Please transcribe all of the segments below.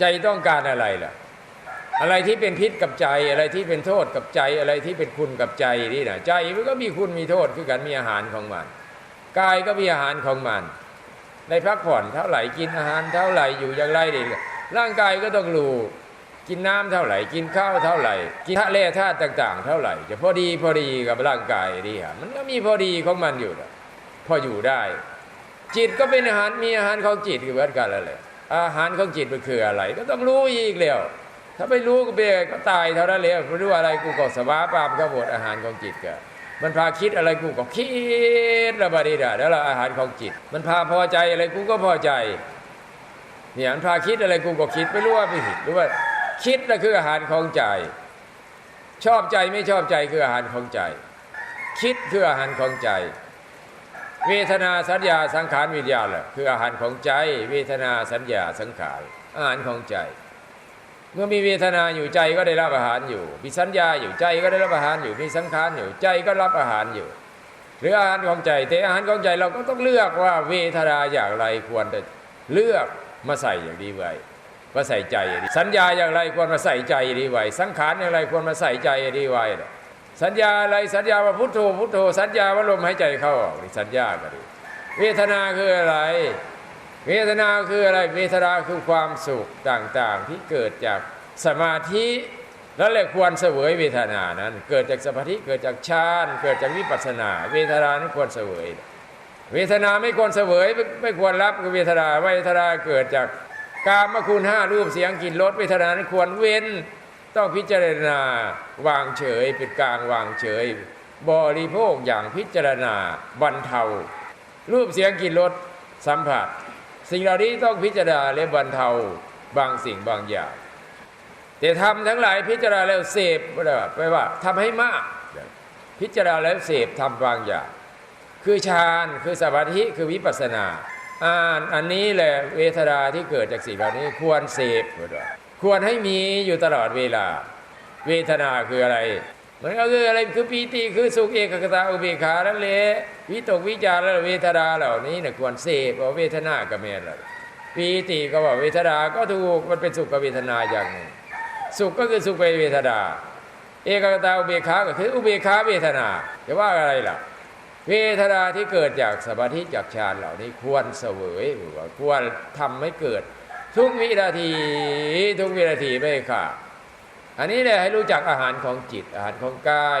ใจต้องการอะไรล่ะ อะไรที่เป็นพิษกับใจอะไรที่เป็นโทษกับใจอะไรที่เป็นคุณกับใจนี่นะใจมันก็มีคุณมีโทษคือกันมีอาหารของมันกายก็มีอาหารของมันได้พักผ่อนเท่าไหร่กินอาหารเท่าไหร่อยู่อย่างไรดีร่างกายก็ต้องรู้กินน้ำเท่าไหร่ กินข้าวเท่าไหร่ กินธาตุแร่ธาตุต่าง ๆ เท่าไหร่ จะพอดีพอดีกับร่างกายนี่ฮะมันก็มีพอดีของมันอยู่นะพออยู่ได้ จิตก็เป็นอาหารมีอาหารของจิตคือเหมือนกันแล้วแหละ อาหารของจิตมันคืออะไร ก็ต้องรู้อีกแล้วถ้าไม่รู้ก็เบก็ตายเท่านั้นเลยไม่รู้อะไรกูก็สวาปามก็หมดอาหารของจิตก็มันพาคิดอะไรกูก็คิดระบาดีดาแล้วเราอาหารของจิต มันพาพอใจอะไรกูก็พอใจเนี่ยมันพาคิดอะไรกูก็คิดไม่รู้ว่าไม่ผิดหรือว่าคิดนั่นคืออาหารของใจ ชอบใจไม่ชอบใจคืออาหารของใจ คิดคืออาหารของใจ เวทนาสัญญาสังขารวิญญาณแหละคืออาหารของใจ เวทนาสัญญาสังขารอาหารของใจ เมื่อมีเวทนาอยู่ใจก็ได้รับอาหารอยู่ มีสัญญาอยู่ใจก็ได้รับอาหารอยู่ มีสังขารอยู่ใจก็รับอาหารอยู่ หรืออาหารของใจแต่อาหารของใจเราก็ต้องเลือกว่าเวทนาอย่างไรควรจะเลือกมาใส่อย่างดีไว้มาใส่ใจอย่างดีสัญญาอย่างไรควรมาใส่ใจอย่างดีไว้ สังขารอย่างไรควรมาใส่ใจอย่างดีไว้ สัญญาอะไรสัญญาว่าพุทโธพุทโธสัญญาว่าลมหายใจเข้าออกนี่สัญญาก็ดีเวทนาคืออะไร เวทนาคืออะไร เวทนาคือความสุขต่างๆ ที่เกิดจากสมาธิแล้วแหละควรเสวยเวทนานั้น เกิดจากสมาธิเกิดจากฌานเกิดจากวิปัสสนา เวทนานั้นควรเสวย เวทนาไม่ควรเสวยไม่ไม่ควรรับเวทนาเวทนาเกิดจากกามคุณห้ารูปเสียงกลิ่นรสเวทนานั้นควรเว้น ต้องพิจารณาวางเฉยเป็นกลางวางเฉย บริโภคอย่างพิจารณาบรรเทา รูปเสียงกลิ่นรสสัมผัส สิ่งเหล่านี้ต้องพิจารณาและบรรเทาบางสิ่งบางอย่าง แต่ทำทั้งหลายพิจารณาแล้วเสพไปว่าทำให้มาก พิจารณาแล้วเสพทำบางอย่าง คือฌานคือสมาธิคือวิปัสสนาอ่านอันนี้แหละเวทนาที่เกิดจากสิ่งเหล่านี้ควรเสพ ควรให้มีอยู่ตลอดเวลา เวทนาคืออะไร มันก็คืออะไรคือปีติคือสุขเอกคตาอุเบกขาแล้วเละวิตกวิจารแล้วเวทนาเหล่านี้เนี่ยควรเสพว่าเวทนาก็แม่นแล้วปีติก็ว่าเวทนาก็ถูกมันเป็นสุขกับเวทนาอย่างหนึ่งสุขก็คือสุขไปเวทนา เอกคตาอุเบกขาก็คืออุเบกขาเวทนาจะว่าอะไรล่ะเวทนาที่เกิดจากสมาธิจากฌานเหล่านี้ควรเสวยหรือว่าควรทำให้เกิด ทุกวินาที ทุกวินาทีไม่ค่ะอันนี้เลยให้รู้จักอาหารของจิต อาหารของกาย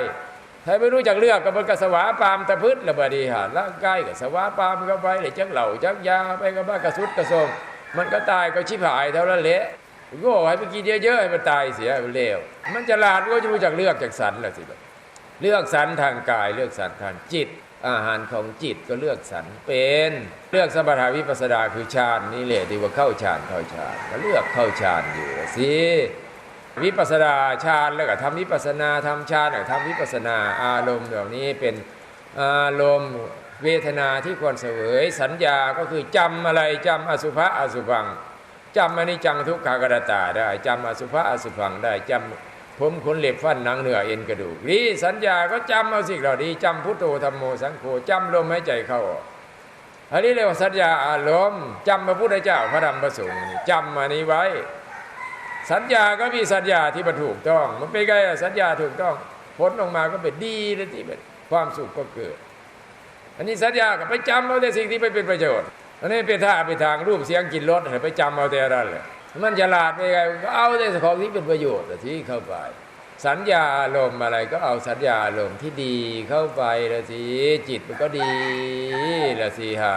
ถ้าไม่รู้จักเลือกก็มันก็สวาปามตะพืชระบดีหารร่างกายก็สวาปามก็ไปเลยจักเหล่าจักยาไปก็บ้ากระสุดกระสมมันก็ตายก็ชิบหายเท่านั้นเละโง่ให้ไปกินเยอะๆให้มันตายเสียมันเลวมันจะลาดก็จะรู้จักเลือกจากสันแหละสิ เลือกสันทางกาย เลือกสันทางจิต อาหารของจิตก็เลือกสรรเป็นเลือกสมถาวิปัสสนาคือฌานนี่แหละที่ว่าเข้าฌานเข้าฌานก็เลือกเข้าฌานอยู่สิวิปัสสนาฌานแล้วก็ทำวิปัสสนาทำฌานแล้วทำวิปัสสนาอารมณ์เหล่านี้เป็นอารมณ์เวทนาที่ควรเสวยสัญญาก็คือจำอะไรจำอสุภะอสุพังจำอนิจจังทุกขากรตาได้จำอสุภะอสุพังได้จำ ผมขนเล็บฟันหนังเนื้อเอ็นกระดูกนี่สัญญาก็จำเอาสิ่งเหล่านี้จำพุทโธธรรมโมสังโฆจำลมหายใจเข้าออกอันนี้เรียกว่าสัญญาอารมณ์จำพระพุทธเจ้าพระธรรมพระสงฆ์จำมานี้ไว้ สัญญาก็มีสัญญาที่มันถูกต้อง มันเป็นไงสัญญาถูกต้องผลออกมาก็เป็นดีเลยที่เป็นความสุขก็เกิด อันนี้สัญญาก็ไปจำเอาแต่สิ่งที่ไม่เป็นประโยชน์อันนี้เป็นท่าไปทางรูปเสียงกลิ่นรสไปจำเอาแต่อะไรเลย มันฉลาดไปไงก็เอาแต่ของที่เป็นประโยชน์ที่เข้าไป สัญญาอารมณ์อะไรก็เอาสัญญาอารมณ์ที่ดีเข้าไปละสิจิตมันก็ดีละสิฮะ